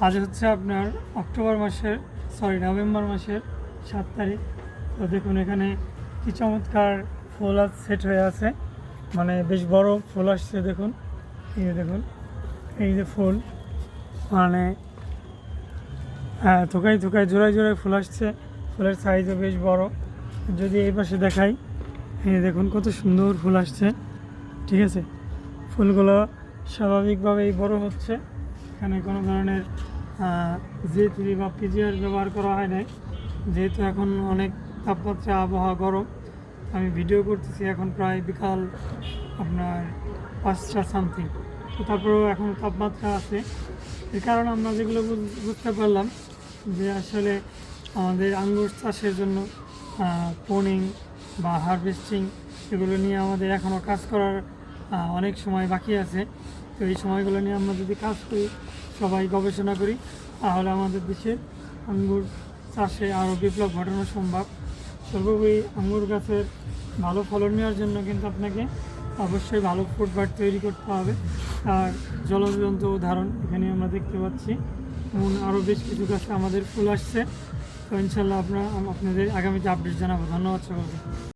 আজ হচ্ছে আপনার অক্টোবর মাসের সরি নভেম্বর মাসের সাত তারিখ। তো দেখুন, এখানে কি চমৎকার ফুল আজ সেট হয়ে আছে। মানে বেশ বড় ফুল আসছে, দেখুন। এই যে দেখুন, এই যে ফুল। মানে হ্যাঁ থোকায় থোকায়, জোড়ায় জোড়ায় ফুল আসছে। ফুলের সাইজও বেশ বড়। যদি এই পাশে দেখাই, এই দেখুন, কত সুন্দর ফুল আসছে। ঠিক আছে? ফুলগুলো স্বাভাবিকভাবেই বড় হচ্ছে। এখানে কোনো ধরনের জি থ্রি বা পিজিআর ব্যবহার করা হয় নাই। যেহেতু এখন অনেক তাপমাত্রা, আবহাওয়া গরম, আমি ভিডিও করতেছি এখন প্রায় বিকাল আপনার পাঁচটা সামথিং তো তারপরেও এখন তাপমাত্রা আছে। এর কারণে আমরা যেগুলো বুঝ- বুঝতে পারলাম যে আসলে আমাদের আঙ্গুর চাষের জন্য পোনিং বা হারভেস্টিং এগুলো নিয়ে আমাদের এখনও কাজ করার অনেক সময় বাকি আছে। তো এই সময়গুলো নিয়ে আমরা যদি কাজ করি, সবাই গবেষণা করি, তাহলে আমাদের দেশে আঙ্গুর চাষে আরও বিপ্লব ঘটানো সম্ভব। সর্বোপরি আঙ্গুর গাছের ভালো ফলন নেওয়ার জন্য কিন্তু আপনাকে অবশ্যই ভালো ফুটবার তৈরি করতে হবে। আর জলজন্ত উদাহরণ এখানে আমরা দেখতে পাচ্ছি। এমন আরও বেশ কিছু গাছে আমাদের ফুল আসছে। তো ইনশাল্লাহ আপনার, আপনাদের আগামীতে আপডেট জানাব। ধন্যবাদ সকলকে।